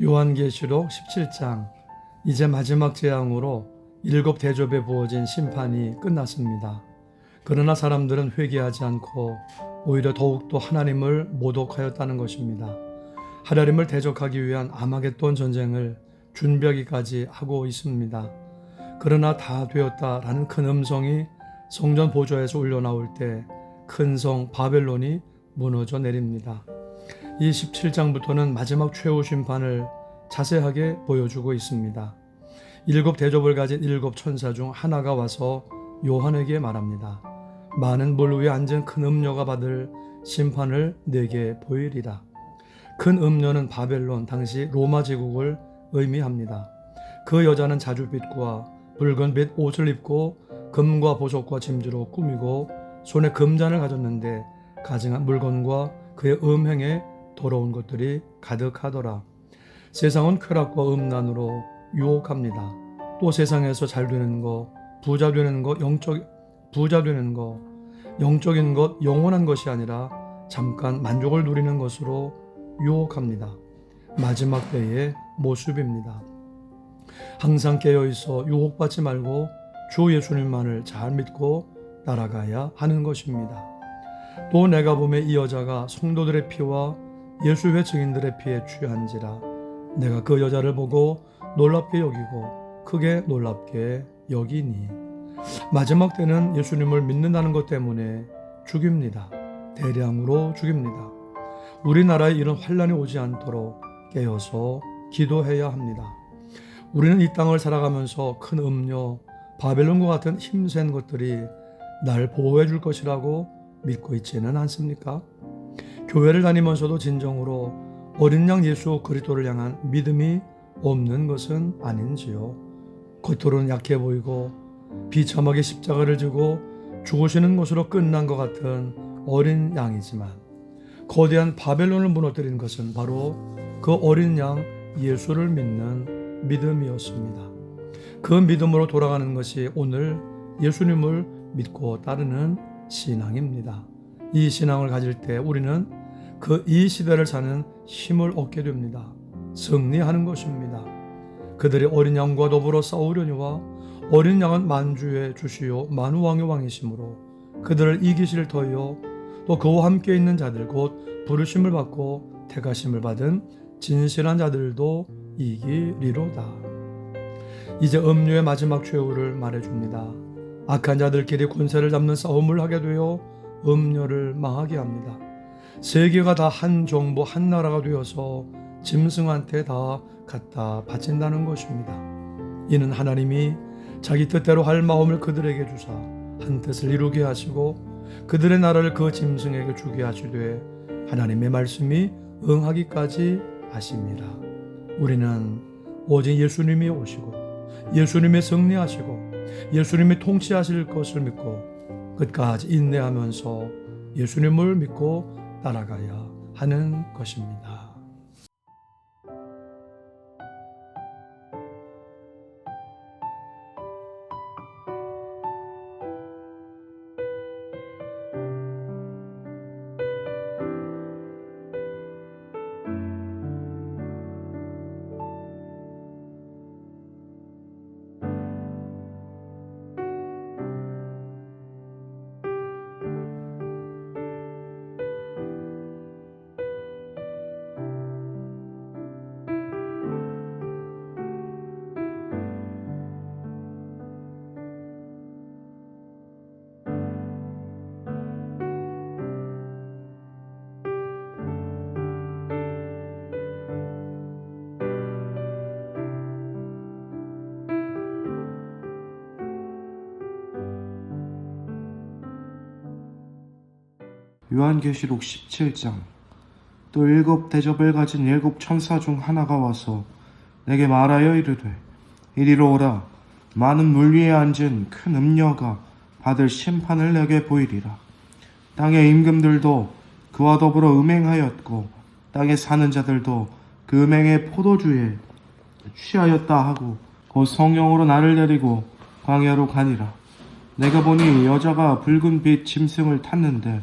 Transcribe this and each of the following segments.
요한계시록 17장 이제 마지막 재앙으로 일곱 대접에 부어진 심판이 끝났습니다. 그러나 사람들은 회개하지 않고 오히려 더욱더 하나님을 모독하였다는 것입니다. 하나님을 대적하기 위한 아마겟돈 전쟁을 준비하기까지 하고 있습니다. 그러나 다 되었다라는 큰 음성이 성전 보좌에서 울려 나올 때 큰 성 바벨론이 무너져 내립니다. 이 17장부터는 마지막 최후 심판을 자세하게 보여주고 있습니다. 일곱 대접을 가진 일곱 천사 중 하나가 와서 요한에게 말합니다. 많은 물 위에 앉은 큰 음녀가 받을 심판을 내게 보이리라. 큰 음녀는 바벨론 당시 로마 제국을 의미합니다. 그 여자는 자주빛과 붉은 빛 옷을 입고 금과 보석과 짐주로 꾸미고 손에 금잔을 가졌는데 가증한 물건과 그의 음행에 더러운 것들이 가득하더라. 세상은 쾌락과 음란으로 유혹합니다. 또 세상에서 잘 되는 거, 부자 되는 거, 영적 부자 되는 거, 영적인 것, 영원한 것이 아니라 잠깐 만족을 누리는 것으로 유혹합니다. 마지막 때의 모습입니다. 항상 깨어 있어 유혹받지 말고 주 예수님만을 잘 믿고 따라가야 하는 것입니다. 또 내가 보매 이 여자가 성도들의 피와 예수의 증인들의 피에 취한지라 내가 그 여자를 보고 놀랍게 여기고 크게 놀랍게 여기니 마지막 때는 예수님을 믿는다는 것 때문에 죽입니다. 대량으로 죽입니다. 우리나라에 이런 환란이 오지 않도록 깨어서 기도해야 합니다. 우리는 이 땅을 살아가면서 큰 음료, 바벨론과 같은 힘센 것들이 날 보호해 줄 것이라고 믿고 있지는 않습니까? 교회를 다니면서도 진정으로 어린 양 예수 그리스도를 향한 믿음이 없는 것은 아닌지요. 겉으로는 약해 보이고 비참하게 십자가를 지고 죽으시는 것으로 끝난 것 같은 어린 양이지만 거대한 바벨론을 무너뜨린 것은 바로 그 어린 양 예수를 믿는 믿음이었습니다. 그 믿음으로 돌아가는 것이 오늘 예수님을 믿고 따르는 신앙입니다. 이 신앙을 가질 때 우리는 그 이 시대를 사는 힘을 얻게 됩니다. 승리하는 것입니다. 그들이 어린 양과 더불어 싸우려니와 어린 양은 만주의 주시요 만왕의 왕이시므로 그들을 이기실 터이요 또 그와 함께 있는 자들 곧 부르심을 받고 택하심을 받은 진실한 자들도 이기리로다. 이제 음료의 마지막 최후를 말해줍니다. 악한 자들끼리 권세를 잡는 싸움을 하게 되어 음료를 망하게 합니다. 세계가 다 한 정부 한 나라가 되어서 짐승한테 다 갖다 바친다는 것입니다. 이는 하나님이 자기 뜻대로 할 마음을 그들에게 주사 한 뜻을 이루게 하시고 그들의 나라를 그 짐승에게 주게 하시되 하나님의 말씀이 응하기까지 하십니다. 우리는 오직 예수님이 오시고 예수님이 승리하시고 예수님이 통치하실 것을 믿고 끝까지 인내하면서 예수님을 믿고 따라가야 하는 것입니다. 요한계시록 17장. 또 일곱 대접을 가진 일곱 천사 중 하나가 와서 내게 말하여 이르되 이리로 오라. 많은 물 위에 앉은 큰 음녀가 받을 심판을 내게 보이리라. 땅의 임금들도 그와 더불어 음행하였고 땅에 사는 자들도 그 음행의 포도주에 취하였다 하고 곧 성령으로 나를 데리고 광야로 가니라. 내가 보니 여자가 붉은 빛 짐승을 탔는데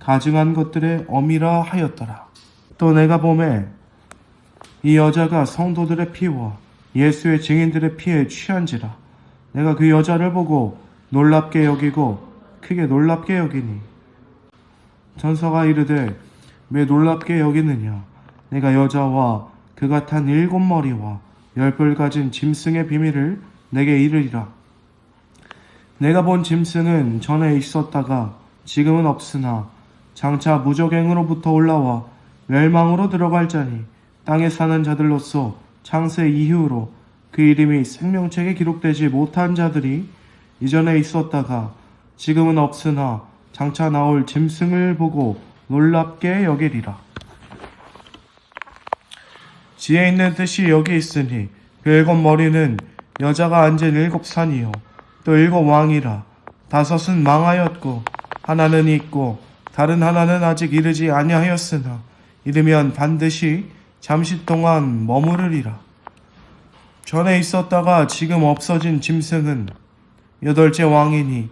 가증한 것들의 어미라 하였더라. 또 내가 봄에 이 여자가 성도들의 피와 예수의 증인들의 피에 취한지라. 내가 그 여자를 보고 놀랍게 여기고 크게 놀랍게 여기니. 전서가 이르되 왜 놀랍게 여기느냐? 내가 여자와 그가 탄 일곱 머리와 열뿔 가진 짐승의 비밀을 내게 이르리라. 내가 본 짐승은 전에 있었다가 지금은 없으나 장차 무적행으로부터 올라와 멸망으로 들어갈 자니 땅에 사는 자들로서 창세 이후로 그 이름이 생명책에 기록되지 못한 자들이 이전에 있었다가 지금은 없으나 장차 나올 짐승을 보고 놀랍게 여기리라. 지혜 있는 뜻이 여기 있으니 그 일곱 머리는 여자가 앉은 일곱 산이요 또 일곱 왕이라 다섯은 망하였고 하나는 있고 다른 하나는 아직 이르지 아니하였으나 이르면 반드시 잠시 동안 머무르리라. 전에 있었다가 지금 없어진 짐승은 여덟째 왕이니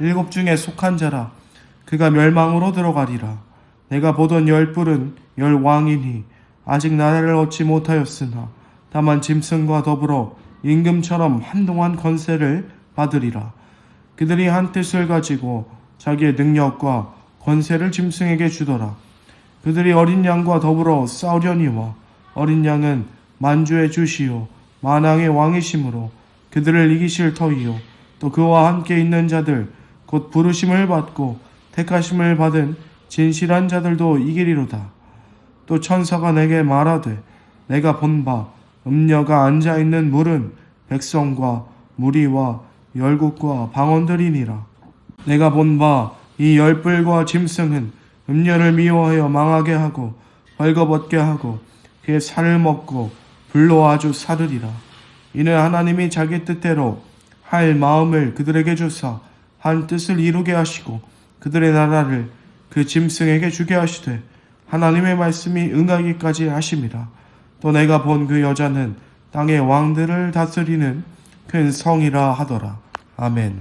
일곱 중에 속한 자라. 그가 멸망으로 들어가리라. 내가 보던 열 뿔은 열 왕이니 아직 나라를 얻지 못하였으나 다만 짐승과 더불어 임금처럼 한동안 권세를 받으리라. 그들이 한 뜻을 가지고 자기의 능력과 권세를 짐승에게 주더라. 그들이 어린 양과 더불어 싸우려니와 어린 양은 만주의 주시요 만왕의 왕이심으로 그들을 이기실 터이요 또 그와 함께 있는 자들 곧 부르심을 받고 택하심을 받은 진실한 자들도 이기리로다. 또 천사가 내게 말하되 내가 본바 음녀가 앉아 있는 물은 백성과 무리와 열국과 방언들이니라 내가 본바 이 열불과 짐승은 음녀를 미워하여 망하게 하고 벌거벗게 하고 그의 살을 먹고 불로 아주 사르리라 이는 하나님이 자기 뜻대로 할 마음을 그들에게 주사 한 뜻을 이루게 하시고 그들의 나라를 그 짐승에게 주게 하시되 하나님의 말씀이 응하기까지 하심이라. 또 내가 본 그 여자는 땅의 왕들을 다스리는 큰 성이라 하더라. 아멘.